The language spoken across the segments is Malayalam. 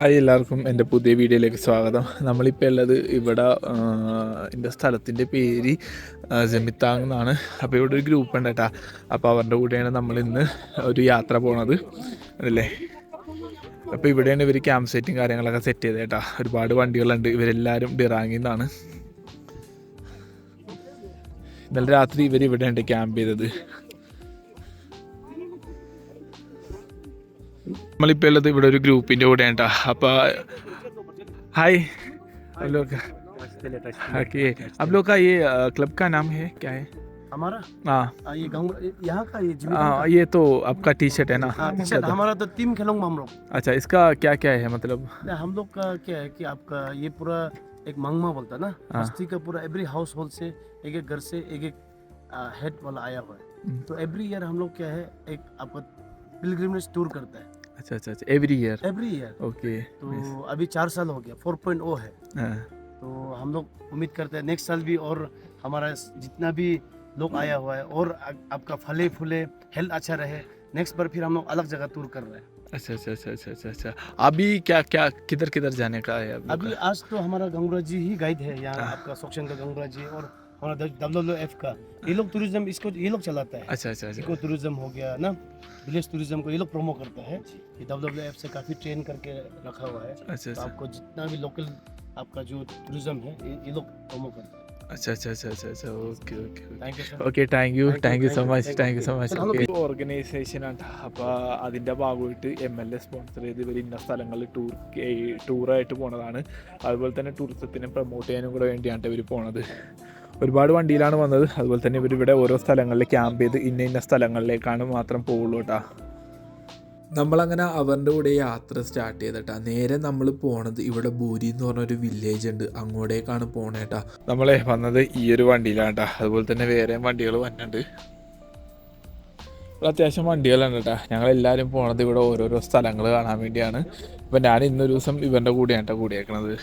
ഹായ് എല്ലാവർക്കും എന്റെ പുതിയ വീഡിയോയിലേക്ക് സ്വാഗതം. നമ്മളിപ്പോൾ ഉള്ളത് ഇവിടെ എന്റെ സ്ഥലത്തിന്റെ പേര് ജമിത്താങ് എന്നാണ്. അപ്പോൾ ഇവിടെ ഒരു ഗ്രൂപ്പ് ഉണ്ട് കേട്ടോ. അപ്പോൾ അവരുടെ കൂടെയാണ് നമ്മൾ ഇന്ന് ഒരു യാത്ര പോണത്. അല്ലേ? അപ്പോൾ ഇവിടെയാണ് ഇവർ ക്യാമ്പ് സെറ്റും കാര്യങ്ങളൊക്കെ സെറ്റ് ചെയ്തത് കേട്ടോ. ഒരുപാട് വണ്ടികളുണ്ട്. ഇവരെല്ലാവരും ഡിറാങ്ങിൽ നിന്നാണ്. ഇന്നലെ രാത്രി ഇവർ ഇവിടെയുണ്ട് ക്യാമ്പ് ചെയ്തത്. നമ്മളിപ്പോൾ ഉള്ളത് ഇവിടെ ഒരു ഗ്രൂപ്പിൻ്റെ കൂടെയാണ് കേട്ടോ അപ്പോൾ ഹായ് आप लोग ओके आप लोग का ये क्लब का नाम है क्या है हमारा हाँ आ, ये गाँव यहाँ का ये जीविका हाँ, ये तो आपका टी शर्ट है ना हाँ, टी-शर्ट, हमारा तो टीम खेलूंगा हम लोग अच्छा इसका क्या क्या है मतलब नहीं, हम लोग का क्या है कि आपका ये पूरा एक मंगमा बोलता है ना हाँ। बस्ती का पूरा एवरी हाउस होल्ड से एक एक घर से एक एक हेड वाला आया हुआ हम्म। है तो एवरी ईयर हम लोग क्या है एक आपका पिलग्रिमेज टूर करता है अच्छा अच्छा अच्छा। Every year every year okay तो अभी चार साल हो गया फोर पॉइंट ओ है। हाँ, तो हम लोग उम्मीद करते हैं नेक्स्ट साल भी और हमारा जितना भी लोग आया हुआ है और आपका फले फूले हेल्थ अच्छा रहे नेक्स्ट बार फिर हम लोग अलग जगह टूर कर रहे हैं। अच्छा अच्छा अच्छा अच्छा अच्छा अच्छा। अभी क्या क्या किधर किधर जाने का है लोग अभी आज तो हमारा गंगूरा जी ही गाइड है यहाँ। आपका सोक्शन का गंगूरा जी और हमारा डब्ल्यू एफ का ये लोग टूरिज्म इसको ये लोग चलाता है अच्छा अच्छा अच्छा इको टूरिज्म हो गया ना विलेज टूरिज्म को ये लोग प्रोमो करता है ये डब्ल्यू एफ से काफ़ी ट्रेन करके रखा हुआ है अच्छा तो अच्छा आपको जितना भी लोकल आपका जो टूरिज्म है ये ये लोग प्रोमो करते हैं अच्छा अच्छा अच्छा अच्छा अच्छा okay okay thank you sir okay thank you Thank you, thank you so thank you, much thank thank you you. So much Hello. Organization ആണ് അപ്പോൾ അതിൻ്റെ ഭാഗമായിട്ട് എം എൽ എ സ്പോൺസർ ചെയ്ത് ഇവർ ഇന്ന സ്ഥലങ്ങളിൽ ടൂർ ടൂറായിട്ട് പോണതാണ് അതുപോലെ തന്നെ ടൂറിസത്തിനെ പ്രൊമോട്ട് ചെയ്യാനും കൂടെ വേണ്ടിയാണ് ഇവർ പോണത് ഒരുപാട് വണ്ടിയിലാണ് വന്നത്. അതുപോലെ തന്നെ ഇവർ ഇവിടെ ഓരോ സ്ഥലങ്ങളിൽ ക്യാമ്പ് ചെയ്ത് ഇന്ന ഇന്ന സ്ഥലങ്ങളിലേക്കാണ് മാത്രം പോവുള്ളൂ കേട്ടോ നമ്മളങ്ങനെ അവരുടെ കൂടെ യാത്ര സ്റ്റാർട്ട് ചെയ്തിട്ടാ. നേരെ നമ്മൾ പോണത് ഇവിടെ ബൂരി എന്ന് പറഞ്ഞൊരു വില്ലേജ് ഉണ്ട്. അങ്ങോട്ടേക്കാണ് പോണേട്ടാ നമ്മളെ വന്നത് ഈ ഒരു വണ്ടിയിലാണ്ടാ അതുപോലെ തന്നെ വേറെ വണ്ടികൾ വന്നിട്ടുണ്ട്. ഇവിടെ അത്യാവശ്യം വണ്ടികളുണ്ട് കേട്ടോ ഞങ്ങൾ എല്ലാവരും പോണത് ഇവിടെ ഓരോരോ സ്ഥലങ്ങൾ കാണാൻ വേണ്ടിയാണ്. ഇപ്പം ഞാൻ ഇന്നൊരു ദിവസം ഇവന്റെ കൂടെയാണ് കേട്ടോ കൂടിയേക്കണത്.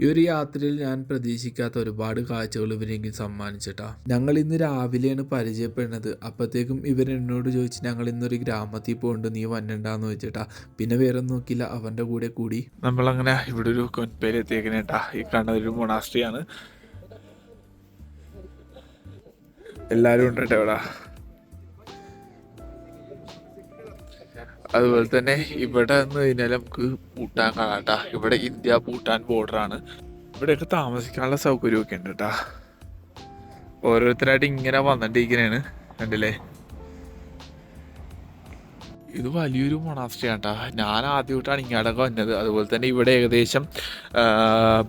ഈ ഒരു യാത്രയിൽ ഞാൻ പ്രതീക്ഷിക്കാത്ത ഒരുപാട് കാഴ്ചകൾ ഇവരെനിക്ക് സമ്മാനിച്ചിട്ടാ. ഞങ്ങൾ ഇന്ന് രാവിലെയാണ് പരിചയപ്പെടുന്നത്. അപ്പോഴത്തേക്കും ഇവർ എന്നോട് ചോദിച്ചു ഞങ്ങൾ ഇന്നൊരു ഗ്രാമത്തിൽ പോകുന്നുണ്ട് നീ വന്നണ്ടാന്ന് വെച്ചിട്ടാ പിന്നെ വേറെ നോക്കില്ല അവന്റെ കൂടെ കൂടി. നമ്മളങ്ങനെ ഇവിടെ ഒരു കൊൻപേര് എത്തിയേക്കണേട്ടാ ഈ കാണുന്നത് ഒരു മൊണാസ്ട്രിയാണ് എല്ലാവരും ഉണ്ട് കേട്ടോ അതുപോലെ തന്നെ ഇവിടെ നിന്ന് കഴിഞ്ഞാൽ നമുക്ക് ഭൂട്ടാൻ കാണാം കേട്ടോ ഇവിടെ ഇന്ത്യ ഭൂട്ടാൻ ബോർഡറാണ് ഇവിടെയൊക്കെ താമസിക്കാനുള്ള സൗകര്യമൊക്കെ ഉണ്ട് കേട്ടോ ഓരോരുത്തരായിട്ട് ഇങ്ങനെ വന്നിട്ടിരിക്കണേണ്. കണ്ടില്ലേ? ഇത് വലിയൊരു മൊണാസ്ട്രിയാണ് കേട്ടോ ഞാൻ ആദ്യമായിട്ടാണ് ഇങ്ങോട്ടൊക്കെ വന്നത്. അതുപോലെ തന്നെ ഇവിടെ ഏകദേശം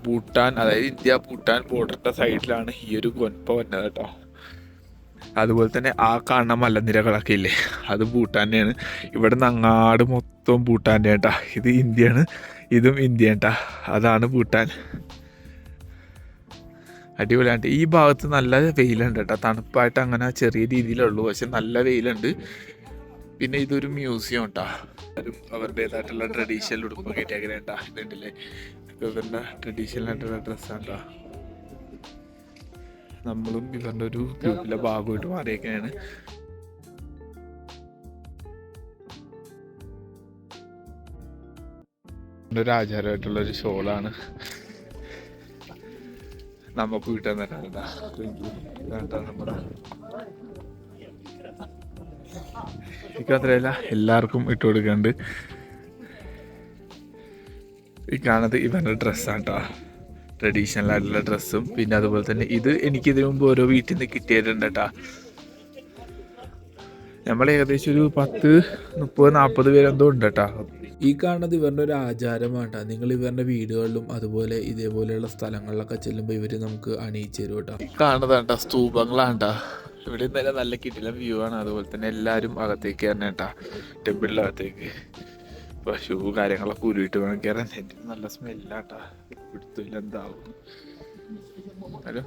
ഭൂട്ടാൻ അതായത് ഇന്ത്യ ഭൂട്ടാൻ ബോർഡറിന്റെ സൈഡിലാണ് ഈ ഒരു ഗൊൻപ വന്നത് കേട്ടോ അതുപോലെ തന്നെ ആ കാണുന്ന മലനിരകളൊക്കെ ഇല്ലേ? അത് ഭൂട്ടാന്റെയാണ്. ഇവിടെ നിന്ന് അങ്ങാട് മൊത്തം ഭൂട്ടാന്റെ കേട്ടാ. ഇത് ഇന്ത്യയാണ്. ഇതും ഇന്ത്യ കേട്ടാ. അതാണ് ഭൂട്ടാൻ. അടിപൊളിയായിട്ട് ഈ ഭാഗത്ത് നല്ല വെയിലുണ്ട് കേട്ടോ. തണുപ്പായിട്ട് അങ്ങനെ ചെറിയ രീതിയിലുള്ളൂ. പക്ഷെ നല്ല വെയിലുണ്ട്. പിന്നെ ഇതൊരു മ്യൂസിയം കേട്ടാ. അവരും അവരുടേതായിട്ടുള്ള ട്രഡീഷണൽ ഉടുപ്പൊക്കെ ഇട്ടേക്കണ കേട്ടാ. ഇതുണ്ടല്ലേ? ഇവരുടെ ട്രഡീഷണൽ ആയിട്ടുള്ള ഡ്രസ്സാണ് കേട്ടോ. നമ്മളും ഇവരുടെ ഒരു ഗ്രൂപ്പിലെ ഭാഗമായിട്ട് മാറിയേക്കാണ് ഒരു ആചാരമായിട്ടുള്ള ഒരു ഷോളാണ്. നമുക്ക് വീട്ടിൽ തരാട്ടാ നമ്മുടെ എല്ലാവർക്കും ഇട്ട് കൊടുക്കുന്നുണ്ട് ഈ കാണുന്നത് ഇവന്റെ ഡ്രസ്സാണ് കേട്ടോ ട്രഡീഷണൽ ആയിട്ടുള്ള ഡ്രസ്സും പിന്നെ അതുപോലെ തന്നെ ഇത് എനിക്ക് ഇതിനു മുമ്പ് ഓരോ വീട്ടിൽ നിന്ന് കിട്ടിയിട്ടുണ്ട് കേട്ടാ നമ്മൾ ഏകദേശം ഒരു പത്ത് മുപ്പത് നാൽപ്പത് പേരെന്തോ ഉണ്ട് കേട്ടാ ഈ കാണുന്നത് ഇവരുടെ ഒരു ആചാരമാണ് നിങ്ങൾ ഇവരുടെ വീടുകളിലും അതുപോലെ ഇതേപോലെയുള്ള സ്ഥലങ്ങളിലൊക്കെ ചെല്ലുമ്പോൾ ഇവർ നമുക്ക് അണിയിച്ചു തരും കേട്ടോ സ്തൂപങ്ങളാണ് സ്തൂപങ്ങളാണ്ടാ ഇവിടെ നല്ല നല്ല കിട്ടില്ല വ്യൂ ആണ്. അതുപോലെ തന്നെ എല്ലാവരും അകത്തേക്ക് തന്നെ കേട്ടാ ടെമ്പിളിന്റെ അകത്തേക്ക്. ഷൂ കാര്യങ്ങളൊക്കെ ഉരുവിട്ട് വേണം. കയറാൻ നല്ല സ്മെല്ലാട്ടാ പിടുത്തില്ല എന്താവും ഹലോ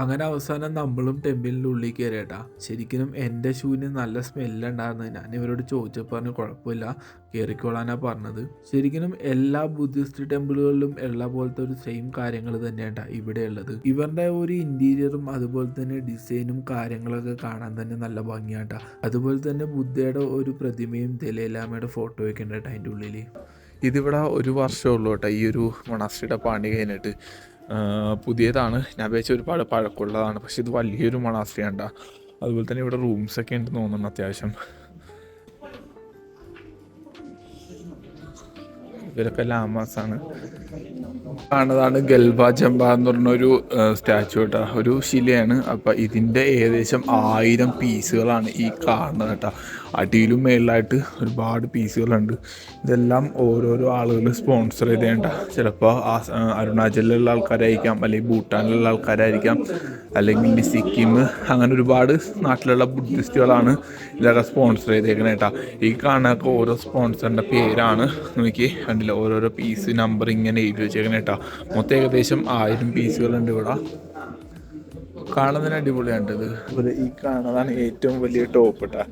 അങ്ങനെ അവസാനം നമ്മളും ടെമ്പിളിന്റെ ഉള്ളിൽ കയറിയേട്ടാ. ശരിക്കും എന്റെ ഷൂവിന് നല്ല സ്മെല്ലുണ്ടായിരുന്നു. ഞാൻ ഇവരോട് ചോദിച്ചപ്പോൾ പറഞ്ഞു കുഴപ്പമില്ല കയറിക്കോളാനാണ് പറഞ്ഞത്. ശരിക്കും എല്ലാ ബുദ്ധിസ്റ്റ് ടെമ്പിളുകളിലും ഉള്ള പോലത്തെ ഒരു സെയിം കാര്യങ്ങൾ തന്നെയാണ് ഇവിടെ ഉള്ളത്. ഇവരുടെ ഒരു ഇന്റീരിയറും അതുപോലെ തന്നെ ഡിസൈനും കാര്യങ്ങളൊക്കെ കാണാൻ തന്നെ നല്ല ഭംഗിയാട്ടാ. അതുപോലെ തന്നെ ബുദ്ധയുടെ ഒരു പ്രതിമയും ദലൈലാമയുടെ ഫോട്ടോയൊക്കെ ഉണ്ട് കേട്ടോ അതിന്റെ ഉള്ളിൽ ഇതിവിടെ ഒരു വർഷമേ ഉള്ളൂ കേട്ടോ ഈ ഒരു മണാസ്ട്രിയുടെ പണി കഴിഞ്ഞിട്ട്. പുതിയതാണ്. ഞാൻ വെച്ച ഒരുപാട് പഴക്കമുള്ളതാണ്. പക്ഷെ ഇത് വലിയൊരു മണാസ്ട്രി ഉണ്ടാ അതുപോലെ തന്നെ ഇവിടെ റൂംസ് ഒക്കെ ഉണ്ട് തോന്നുന്നു അത്യാവശ്യം. ഇവരൊക്കെ ലാമാസാണ് കാണുന്നതാണ് ഗൽബ ജംബ എന്ന് പറഞ്ഞൊരു സ്റ്റാച്ചു കേട്ടോ. ഒരു ശിലയാണ്. അപ്പം ഇതിന്റെ ഏകദേശം ആയിരം പീസുകളാണ് ഈ കാണുന്നത് കേട്ടോ. അടിയിലും മേളിലായിട്ട് ഒരുപാട് പീസുകളുണ്ട്. ഇതെല്ലാം ഓരോരോ ആളുകൾ സ്പോൺസർ ചെയ്തേണ്ട ചിലപ്പോൾ ആ അരുണാചലിലുള്ള ആൾക്കാരായിരിക്കാം അല്ലെങ്കിൽ ഭൂട്ടാനിലുള്ള ആൾക്കാരായിരിക്കാം അല്ലെങ്കിൽ സിക്കിം അങ്ങനെ ഒരുപാട് നാട്ടിലുള്ള ബുദ്ധിസ്റ്റുകളാണ് ഇതൊക്കെ സ്പോൺസർ ചെയ്തേക്കണേ കേട്ടോ. ഈ കാണാനൊക്കെ ഓരോ സ്പോൺസറിന്റെ പേരാണ് നോക്കി കണ്ടില്ല? ഓരോരോ പീസ് നമ്പർ ഇങ്ങനെ എഴുതി വെച്ചേക്കണേ കേട്ടോ. മൊത്തം ഏകദേശം ആയിരം പീസുകളുണ്ട് ഇവിടെ. കാണുന്നതിന് അടിപൊളിയാണ് ഇത് ഈ കാണുന്നതാണ് ഏറ്റവും വലിയ ടോപ്പ് കേട്ടോ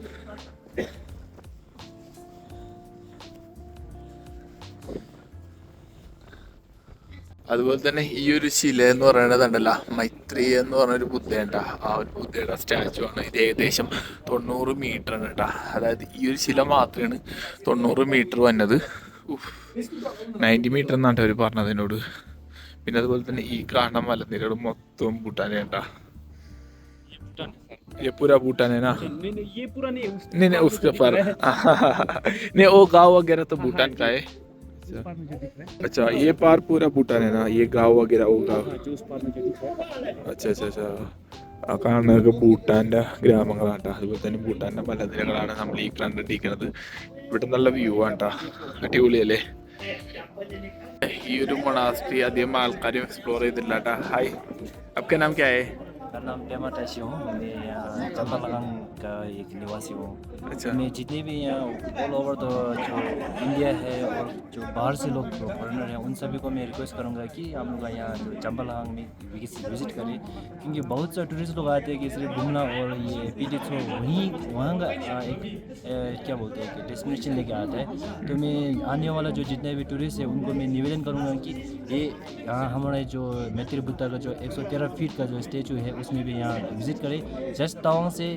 അതുപോലെ തന്നെ ഈ ഒരു ശില എന്ന് പറയുന്നത് ഉണ്ടല്ലോ മൈത്രി എന്ന് പറഞ്ഞൊരു ബുദ്ധയുണ്ട ആ ഒരു ബുദ്ധയുടെ സ്റ്റാച്ചു ആണ് ഇത് ഏകദേശം തൊണ്ണൂറ് മീറ്റർ ആണ് കേട്ടോ അതായത് ഈ ഒരു ശില മാത്രമാണ് തൊണ്ണൂറ് മീറ്റർ വന്നത് നയൻറ്റി മീറ്റർ എന്നാണ് അവർ പറഞ്ഞത് എന്നോട് പിന്നെ അതുപോലെ തന്നെ ഈ കാണുന്ന മലനിരകൾ മൊത്തം ഭൂട്ടാനെ കേട്ടാ ये पूरा भूटान है ना नहीं नहीं ये पूरा नहीं है उस नहीं नहीं उसके पर नहीं वो गांव वगैरह तो भूटान का है पार में जो दिख रहा है अच्छा ये पार पूरा भूटान है ना ये गांव वगैरह वो गांव हाँ, जो उस पार में जो दिख रहा है അച്ഛാ അച്ഛാ അച്ഛാ ആ കാണുന്നതൊക്കെ ഭൂട്ടാൻ്റെ ഗ്രാമങ്ങളാണ് ട്ടോ. അതുപോലെ തന്നെ ഭൂട്ടാൻ്റെ മലനിരകളാണ് നമ്മൾ ഈ കണ്ടിരിക്കുന്നത് ഇവിടെ നല്ല വ്യൂ ആണ് ട്ടോ. അടിപൊളിയല്ലേ ഈ ഒരു മൊണാസ്ട്രി അധികം ആൾക്കാരും എക്സ്പ്ലോർ ചെയ്തില്ല കേട്ടാ ഹായ് आपका नाम क्या है का एक निवासी हूँ। अच्छा। मैं जितने भी यहाँ ऑल ओवर द जो इंडिया है और जो बाहर से लोग फॉरनर हैं उन सभी को मैं रिक्वेस्ट करूँगा कि आप लोग यहाँ जो चंपालगांग में विज़िट करें। क्योंकि बहुत से टूरिस्ट लोग आते हैं कि सिर्फ़ घूमना और ये पीड़ित हो वहीं वहाँ का एक क्या बोलते हैं कि डेस्टिनेशन लेके आता है। तो मैं आने वाला जो जितने भी टूरिस्ट है उनको मैं निवेदन करूँगा कि ये यहाँ हमारे जो मैत्री बुद्धा का जो 113 फीट का जो स्टेचू है उसमें भी यहाँ विज़िट करें। जस्ट तवांग से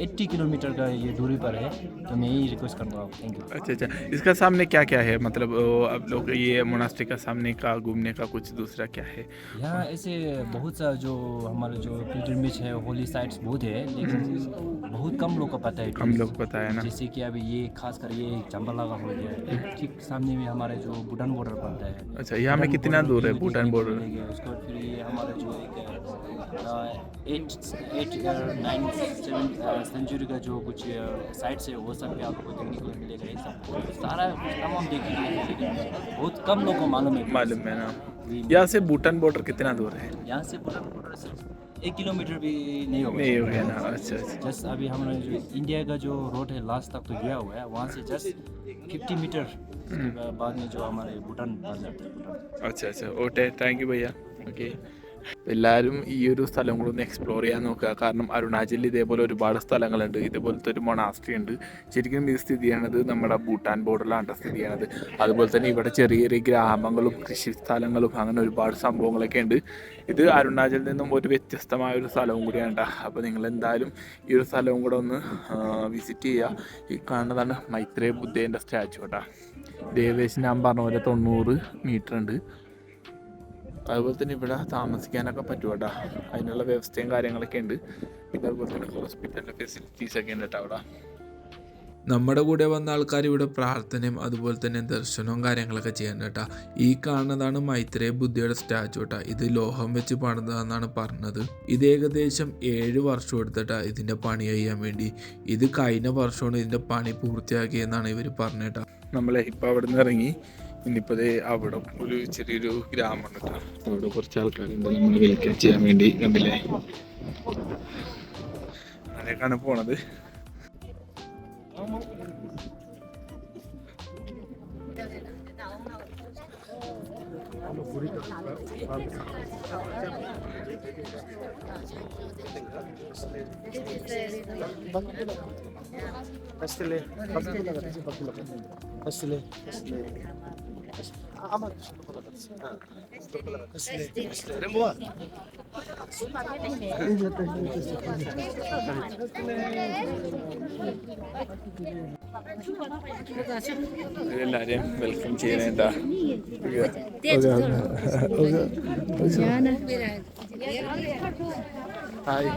80 किलोमीटर का ये दूरी पर है तो मैं यही रिक्वेस्ट करूँगा थैंक यू अच्छा अच्छा। इसका सामने क्या क्या है? मतलब आप लोग ये मोनास्ट्री का सामने का घूमने का कुछ दूसरा क्या है? यहाँ ऐसे बहुत सा जो हमारे जो पिलग्रिमेज है होली साइट्स बहुत है लेकिन बहुत कम लोग को पता है हम लोग पता है ना। जैसे कि अभी ये खास कर ये चंबला का हो गया ठीक सामने में हमारे जो भूटान बॉर्डर पड़ता है। अच्छा यहाँ में कितना दूर है भूटान बॉर्डर उसके फिर ये हमारा जो एक एट एट नाइन सेवन संजूर का जो कुछ साइट्स है वो सब भी आपको देखने को मिलेगा ये सब सारा तमाम देखने को मिलेगा बहुत कम लोगों को मालूम है। मालूम है ना। यहाँ से भूटान बॉर्डर कितना दूर है? यहाँ से भूटान बॉर्डर सिर्फ़ एक किलोमीटर भी नहीं होगा। नहीं हो गया ना अच्छा अच्छा। जस्ट अभी हमने जो इंडिया का जो रोड है लास्ट तक तो गया हुआ है वहाँ से जस्ट फिफ्टी हम्म। मीटर बाद में जो हमारे भूटान अच्छा अच्छा। ओके थैंक यू भैया। ओके എല്ലാവരും ഈ ഒരു സ്ഥലം കൂടെ ഒന്ന് എക്സ്പ്ലോർ ചെയ്യാൻ നോക്കുക. കാരണം അരുണാചലിൽ ഇതേപോലെ ഒരുപാട് സ്ഥലങ്ങളുണ്ട്. ഇതേപോലത്തെ ഒരു മൊണാസ്ട്രി ഉണ്ട്. ശരിക്കും ഇത് സ്ഥിതി ചെയ്യണത് നമ്മുടെ ഭൂട്ടാൻ ബോർഡറിലാണ് സ്ഥിതി ചെയ്യണത്. അതുപോലെ തന്നെ ഇവിടെ ചെറിയ ചെറിയ ഗ്രാമങ്ങളും കൃഷി സ്ഥലങ്ങളും അങ്ങനെ ഒരുപാട് സംഭവങ്ങളൊക്കെ ഉണ്ട്. ഇത് അരുണാചലിൽ നിന്നും ഒരു വ്യത്യസ്തമായ ഒരു സ്ഥലവും കൂടിയാണ്. അപ്പോൾ നിങ്ങൾ എന്തായാലും ഈ ഒരു സ്ഥലവും കൂടെ ഒന്ന് വിസിറ്റ് ചെയ്യുക. ഈ കാണുന്നതാണ് മൈത്രേ ബുദ്ധേന്റെ സ്റ്റാച്ചു കേട്ടോ ദേവേശ് ഞാൻ പറഞ്ഞ പോലെ തൊണ്ണൂറ് മീറ്റർ ഉണ്ട്. അതുപോലെ തന്നെ ഇവിടെ താമസിക്കാനൊക്കെ പറ്റും കേട്ടോ. അതിനുള്ള വ്യവസ്ഥയും കാര്യങ്ങളൊക്കെ ഉണ്ട്. പിന്നെ അതുപോലെ തന്നെ ഹോസ്പിറ്റലിന്റെ ഫെസിലിറ്റീസ് ഒക്കെ ഉണ്ട് കേട്ടോ അവിടെ. നമ്മുടെ കൂടെ വന്ന ആൾക്കാർ ഇവിടെ പ്രാർത്ഥനയും അതുപോലെ തന്നെ ദർശനവും കാര്യങ്ങളൊക്കെ ചെയ്യാൻ കേട്ടോ. ഈ കാണുന്നതാണ് മൈത്രേയ ബുദ്ധിയുടെ സ്റ്റാച്ചു കേട്ടോ. ഇത് ലോഹം വെച്ച് പണിതാന്നാണ് പറഞ്ഞത്. ഇത് ഏകദേശം ഏഴ് വർഷം എടുത്തിട്ടാ ഇതിന്റെ പണി ചെയ്യാൻ വേണ്ടി. ഇത് കഴിഞ്ഞ വർഷമാണ് ഇതിന്റെ പണി പൂർത്തിയാക്കിയെന്നാണ് ഇവർ പറഞ്ഞേട്ടാ നമ്മളെ ഇപ്പം അവിടെ നിന്ന് ഇറങ്ങി. ഇനിയിപ്പോൾ ദേ അവിടെ ഒരു ചെറിയൊരു ഗ്രാമം കേട്ടോ അവിടെ കുറച്ച് ആൾക്കാരുണ്ട് നമ്മൾ വെൽക്കം ചെയ്യാൻ വേണ്ടി കണ്ടില്ലേ അങ്ങനെയൊക്കെയാണ് പോണത് Pastele. Pastele. Ama Pastele. Remboa. എല്ലാരെയും വെൽക്കം ചെയ്യാനായിട്ടാ ഹായ്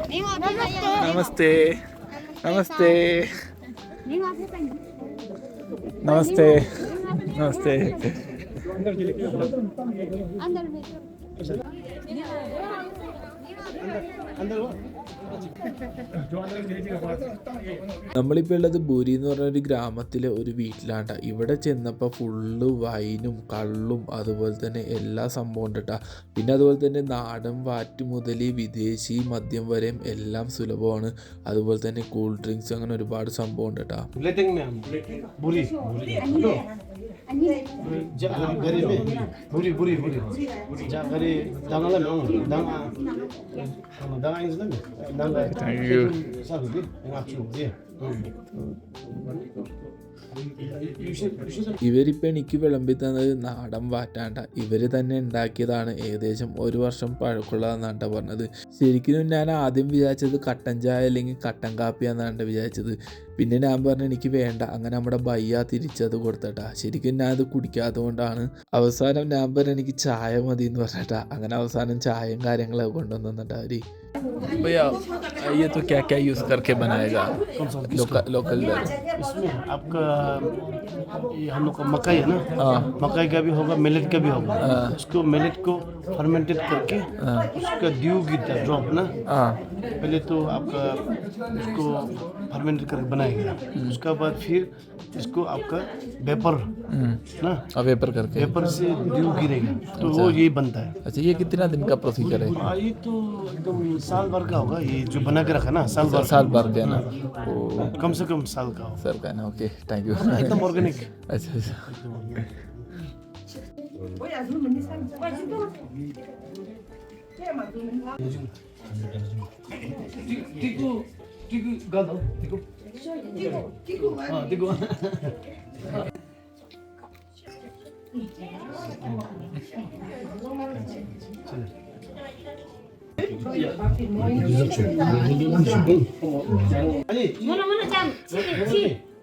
നമസ്തേ നമസ്തേ നമസ്തേ നമസ്തേ നമ്മളിപ്പോൾ ഉള്ളത് ബൂരി എന്ന് പറഞ്ഞ ഒരു ഗ്രാമത്തിലെ ഒരു വീട്ടിലാണ്ട. ഇവിടെ ചെന്നപ്പോൾ ഫുള്ള് വൈനും കള്ളും അതുപോലെ തന്നെ എല്ലാ സംഭവം ഉണ്ട് കേട്ടോ പിന്നെ അതുപോലെ തന്നെ നാടൻ വാറ്റ് മുതൽ വിദേശി മദ്യം വരെയും എല്ലാം സുലഭമാണ്. അതുപോലെ തന്നെ കൂൾ ഡ്രിങ്ക്സ് അങ്ങനെ ഒരുപാട് സംഭവം ഉണ്ട് കേട്ടോ Plating में हम बुरी हेलो जा गरी में बुरी बुरी बुरी जा गरी dangal में हम dang dang Islam dang Thank you. sabe que ngap chu dia ഇവരിപ്പോൾ എനിക്ക് വിളമ്പി തന്നത് നാടൻ വാറ്റാണ്ട ഇവർ തന്നെ ഉണ്ടാക്കിയതാണ് ഏകദേശം ഒരു വർഷം പഴക്കമുള്ളതെന്നാണ് പറഞ്ഞത് ശരിക്കും ഞാൻ ആദ്യം വിചാരിച്ചത് കട്ടൻ ചായ അല്ലെങ്കിൽ കട്ടൻ കാപ്പിയാന്നാണ് വിചാരിച്ചത് പിന്നെ ഞാൻ പറഞ്ഞു എനിക്ക് വേണ്ട അങ്ങനെ നമ്മുടെ ബയ്യ തിരിച്ചത് കൊടുത്തട്ടാ ശരിക്കും ഞാൻ അത് കുടിക്കാത്തത് കൊണ്ടാണ് അവസാനം ഞാൻ പറഞ്ഞു എനിക്ക് ചായ മതി എന്ന് പറഞ്ഞിട്ടാ അങ്ങനെ അവസാനം ചായയും കാര്യങ്ങളൊക്കെ കൊണ്ടുവന്നിട്ടാ അവര് भैया ये तो क्या क्या यूज़ करके बनाएगा लोकल लोकल इसमें आपका ये हम लोग का मकई है ना हाँ मकई का भी होगा मिलेट का भी होगा उसको मिलेट को फर्मेंटेड करके उसका ड्यू गिरता है ड्रॉप ना हाँ पहले तो आपका इसको फर्मेंटेड करके बनाएगा उसका बाद फिर इसको आपका वेपर ना अब वेपर करके वेपर से ड्यू गिरेगा तो वो यही बनता है अच्छा ये कितना दिन का प्रोसीजर है ये तो एकदम साल भर का होगा ये जो बना के रखा ना साल भर साल भर का ना कम से कम साल का होगा सर का ना ओके थैंक यू एकदम ऑर्गेनिक अच्छा अच्छा टिकू टिकू गा दो टिकू 啊个这个玩意儿这个玩意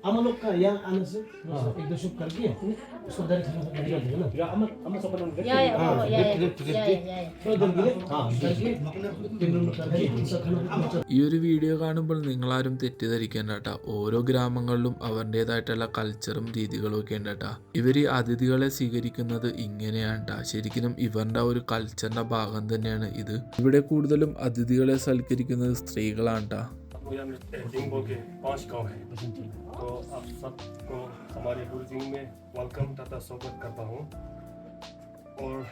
हम लोग का यहाँ आने से एक दो शुभ करके उसको डायरेक्ट खाना खाने का ना Ya, amat amat sopan kan. Ya, ya, हाँ, oh, ya, ya. direct, direct, Ya, direct. ya, ya, ya. थोड़ा देर के लिए हाँ करके तीन मिनट करके उसका खाना खाना ഈ ഒരു വീഡിയോ കാണുമ്പോൾ നിങ്ങളാരും തെറ്റിദ്ധരിക്കേണ്ട കേട്ടോ ഓരോ ഗ്രാമങ്ങളിലും അവരുടേതായിട്ടുള്ള കൾച്ചറും രീതികളും ഒക്കെ ഉണ്ട് കേട്ടോ ഇവർ അതിഥികളെ സ്വീകരിക്കുന്നത് ഇങ്ങനെയാണ് ട്ടാ. ശരിക്കും ഇവരുടെ ഒരു കൾച്ചറിന്റെ ഭാഗം തന്നെയാണ് ഇത് ഇവിടെ കൂടുതലും അതിഥികളെ സൽക്കരിക്കുന്നത് സ്ത്രീകളാണ് ട്ടാ. भूया में डिंगबो के पांच गांव है तो आप सबको हमारे बुर्जिंग में वेलकम तथा स्वागत करता हूँ और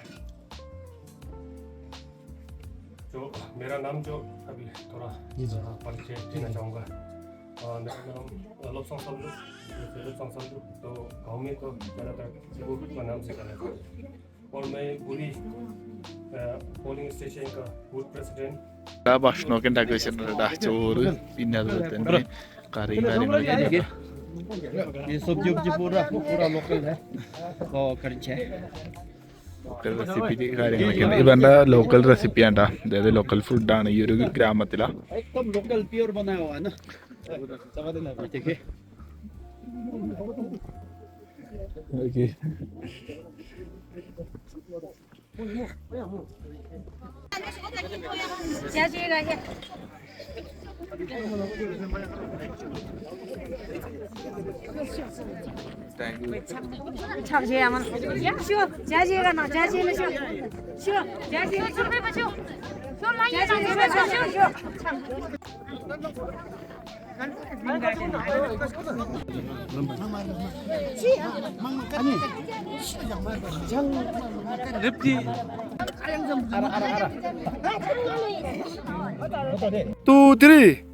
जो मेरा नाम जो अभी थोड़ा हाँ, परिचय देना चाहूँगा अ, मेरा नाम लोपसोंग समझू लोपसोंग समझू तो गाँव में तो ज़्यादातर सिबू का नाम से जाना जाता है और मैं पूरी पोलिंग स्टेशन का बूथ प्रेसिडेंट ഭക്ഷണമൊക്കെ ഉണ്ടാക്കി വെച്ചിട്ടുണ്ട് ചോറ് പിന്നെ അതുപോലെ തന്നെ കറി കാര്യങ്ങളൊക്കെ ये सब्जी उब्जी पूरा पूरा लोकल है तो करिचे റെസിപ്പി കാര്യങ്ങളൊക്കെ ഉണ്ട് ഇവരുടെ ലോക്കൽ റെസിപ്പി ആണ്ടാ അതായത് ലോക്കൽ ഫുഡാണ് ഈ ഒരു ഗ്രാമത്തിലാ एकदम लोकल प्योर बनाया हुआ है ना ठीक है ഓക്കെ 捡起那些，抢不起来吗？行，捡起个拿，捡起就行。行，捡起，别不捡，捡满一袋就走。 아니 랩디 알아 알아 알아 또 드리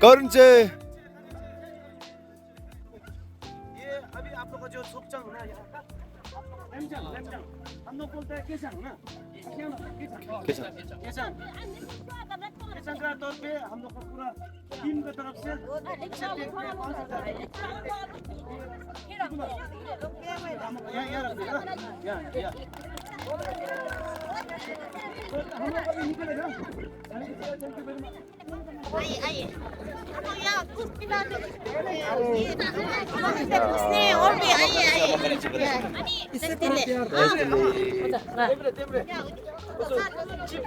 가른제 ये अभी आप लोग का जो सोपचंग ना यहाँ का किसान का तौर पे हम लोग का पूरा टीम की तरफ़ से यहाँ यहाँ Hayır hayır. Ama ya kurt bir tane. Kurt ne? Olmuyor. Hayır hayır. Hani Emre Emre.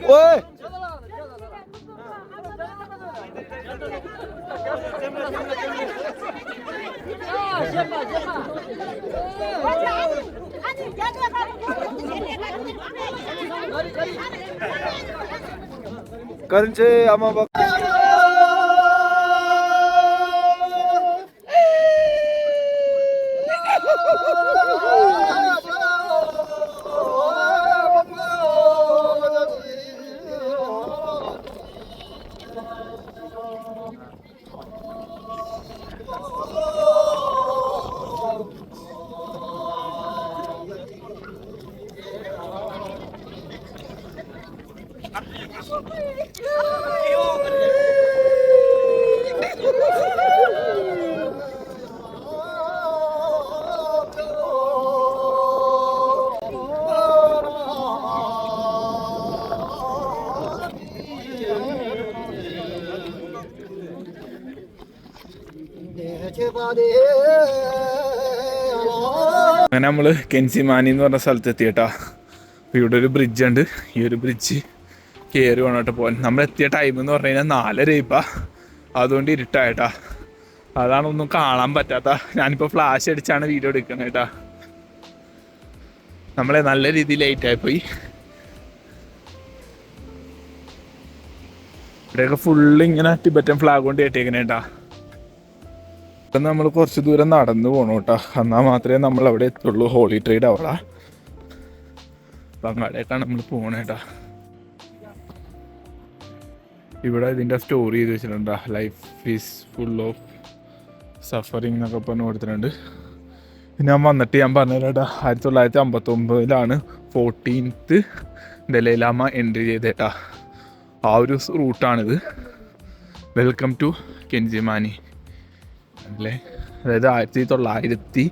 Oy. Oy. भी आइए आइए इससे അങ്ങനെ നമ്മൾ കെൻസിമാനി എന്ന് പറഞ്ഞ സ്ഥലത്ത് എത്തിയേട്ടാ അപ്പോൾ ഇവിടെ ഒരു ബ്രിഡ്ജ് ഉണ്ട്. ഈ ഒരു ബ്രിഡ്ജ് കയറി വേണോട്ട് പോകാൻ നമ്മൾ എത്തിയ ടൈം എന്ന് പറഞ്ഞു കഴിഞ്ഞാൽ നാലര ഇപ്പം. അതുകൊണ്ട് ഇരുട്ടായിട്ടാ. അതാണ് ഒന്നും കാണാൻ പറ്റാത്ത. ഞാനിപ്പോൾ ഫ്ലാഷ് അടിച്ചാണ് വീഡിയോ എടുക്കുന്നത് കേട്ടാ. നമ്മളെ നല്ല രീതിയിൽ ലേറ്റ് ആയിപ്പോയി ഇവിടെയൊക്കെ ഫുള്ള് ഇങ്ങനെ ടിബറ്റൻ ഫ്ലാഗ് കൊണ്ട് കെട്ടിയേക്കണേട്ടാ ഇപ്പം നമ്മൾ കുറച്ച് ദൂരം നടന്നു പോകണം കേട്ടോ എന്നാൽ മാത്രമേ നമ്മൾ അവിടെ എത്തുള്ളൂ. ഹോളി ട്രേഡ് അവിടെ. അപ്പം അങ്ങടേക്കാണ് നമ്മൾ പോകണേട്ടാ ഇവിടെ ഇതിന്റെ സ്റ്റോറി ചെയ്ത് വെച്ചിട്ടുണ്ട് life is full of suffering എന്നൊക്കെ പറഞ്ഞ് കൊടുത്തിട്ടുണ്ട്. ഞാൻ വന്നിട്ട് ഞാൻ പറഞ്ഞേട്ടാ ആയിരത്തി തൊള്ളായിരത്തി അമ്പത്തൊമ്പതിലാണ് ഫോർട്ടീൻത്ത് ദലൈലാമ എൻട്രി ചെയ്തേട്ടാ ആ ഒരു റൂട്ടാണിത് വെൽക്കം ടു കെൻജിമാനി അല്ലേ? അതായത് ആയിരത്തി തൊള്ളായിരത്തി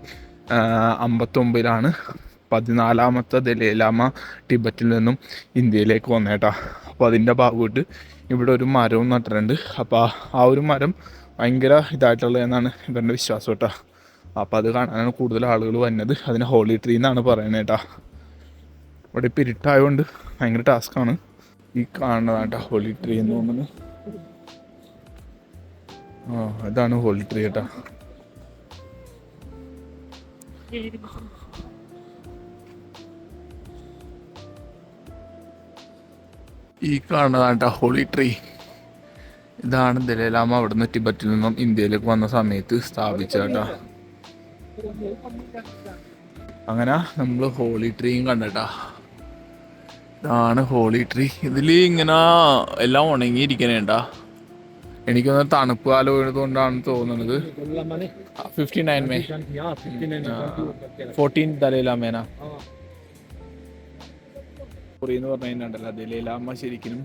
അമ്പത്തൊമ്പതിലാണ് പതിനാലാമത്തെ ദലൈലാമ ടിബറ്റിൽ നിന്നും ഇന്ത്യയിലേക്ക് വന്നേട്ടാ. അപ്പോൾ അതിന്റെ ഭാഗമായിട്ട് ഇവിടെ ഒരു മരവും നട്ടിട്ടുണ്ട്. അപ്പോൾ ആ ഒരു മരം ഭയങ്കര ഇതായിട്ടുള്ളത് എന്നാണ് ഇവരുടെ വിശ്വാസം കേട്ടോ. അപ്പോൾ അത് കാണാനാണ് കൂടുതൽ ആളുകൾ വന്നത് അതിന് ഹോളി ട്രീ എന്നാണ് പറയുന്നത് കേട്ടോ. ഇവിടെ ഇപ്പോൾ ഇരുട്ടായതുകൊണ്ട് ഭയങ്കര ടാസ്ക്കാണ് ഈ കാണുന്നതാണ് കേട്ടോ ഹോളി ട്രീ എന്ന് തോന്നുന്നത്. അതാണ് ഹോളി ട്രീ കേട്ടാ ഈ കാണുന്നതാണ് ഹോളി ട്രീ ഇതാണ് ദലൈലാമ അവിടുന്ന് ടിബറ്റിൽ നിന്നും ഇന്ത്യയിലേക്ക് വന്ന സമയത്ത് സ്ഥാപിച്ചത് കേട്ടോ അങ്ങനെ നമ്മൾ ഹോളി ട്രീയും കണ്ടട്ടാ. ഇതാണ് ഹോളി ട്രീ ഇതിൽ ഇങ്ങനെ എല്ലാം ഉണങ്ങിയിരിക്കണേട്ടാ എനിക്കൊന്ന് തണുപ്പ് കാലം ആയതുകൊണ്ടാണ് തോന്നുന്നത്. ഫിഫ്റ്റി നയൻ മേ ഫോർട്ടീൻ ദലൈലാമേന. എന്ന് പറഞ്ഞു കഴിഞ്ഞാൽ ദലൈലാമ ശരിക്കും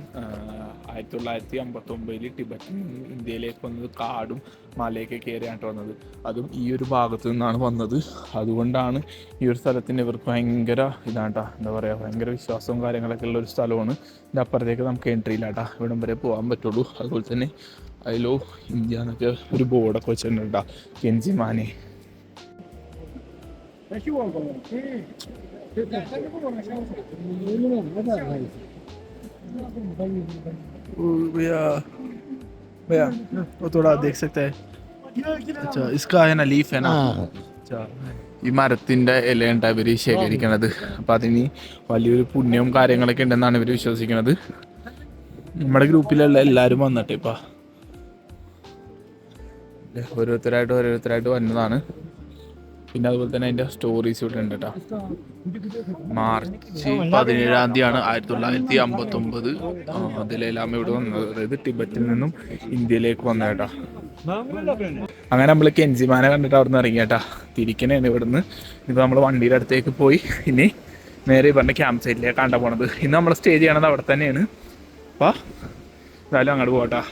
ആയിരത്തി തൊള്ളായിരത്തി അമ്പത്തി ഒമ്പതിൽ ടിബറ്റിൽ നിന്ന് ഇന്ത്യയിലേക്ക് വന്നത് കാടും മലയൊക്കെ കയറിയായിട്ട് വന്നത്. അതും ഈ ഒരു ഭാഗത്തു നിന്നാണ് വന്നത്. അതുകൊണ്ടാണ് ഈ ഒരു സ്ഥലത്തിന് ഇവർക്ക് ഭയങ്കര ഇതാട്ടാ എന്താ പറയുക ഭയങ്കര വിശ്വാസവും കാര്യങ്ങളൊക്കെ ഉള്ള ഒരു സ്ഥലമാണ്. ഇതിന്റെ അപ്പുറത്തേക്ക് നമുക്ക് എൻട്രി ഇല്ലാട്ടാ. ഇവിടം വരെ പോകാൻ പറ്റുള്ളൂ. അതുപോലെ തന്നെ അതിലോ ഇന്ത്യ എന്നൊക്കെ ഒരു ബോർഡൊക്കെ വെച്ചിട്ടുണ്ട് കേട്ടോ കെൻജിമാനെ भैया भैया वो थोड़ा देख सकते हैं अच्छा इसका है ना लीफ है ना अच्छा ഈ മരത്തിന്റെ ഇലയുണ്ട് ഇവർ ശേഖരിക്കണത് അപ്പൊ അതിന് വലിയൊരു പുണ്യവും കാര്യങ്ങളൊക്കെ ഉണ്ടെന്നാണ് ഇവർ വിശ്വസിക്കുന്നത് നമ്മുടെ ഗ്രൂപ്പിലുള്ള എല്ലാവരും വന്നിട്ട് ഇപ്പൊ ഓരോരുത്തരായിട്ട് ഓരോരുത്തരായിട്ട് വന്നതാണ്. പിന്നെ അതുപോലെ തന്നെ അതിന്റെ സ്റ്റോറീസ് ഇവിടെ ഉണ്ട് കേട്ടോ മാർച്ച് പതിനേഴാം തീയതിയാണ് ആയിരത്തി തൊള്ളായിരത്തി അമ്പത്തി ഒമ്പത് അതിലെല്ലാം ഇവിടെ വന്നത്. അതായത് ടിബറ്റിൽ നിന്നും ഇന്ത്യയിലേക്ക് വന്ന കേട്ടോ അങ്ങനെ നമ്മൾ കെൻസിമാനെ കണ്ടിട്ട് അവിടെ നിന്ന് ഇറങ്ങി കേട്ടാ തിരിക്കണേണ് ഇവിടുന്ന്. ഇനിയിപ്പോൾ നമ്മൾ വണ്ടിയുടെ അടുത്തേക്ക് പോയി. ഇനി നേരെ പറഞ്ഞ ക്യാമ്പ് സൈറ്റിലേക്കാണ്ട പോണത്. ഇന്ന് നമ്മൾ സ്റ്റേ ചെയ്യണത് അവിടെ തന്നെയാണ്. അപ്പൊ എന്തായാലും അങ്ങോട്ട് പോകട്ടാ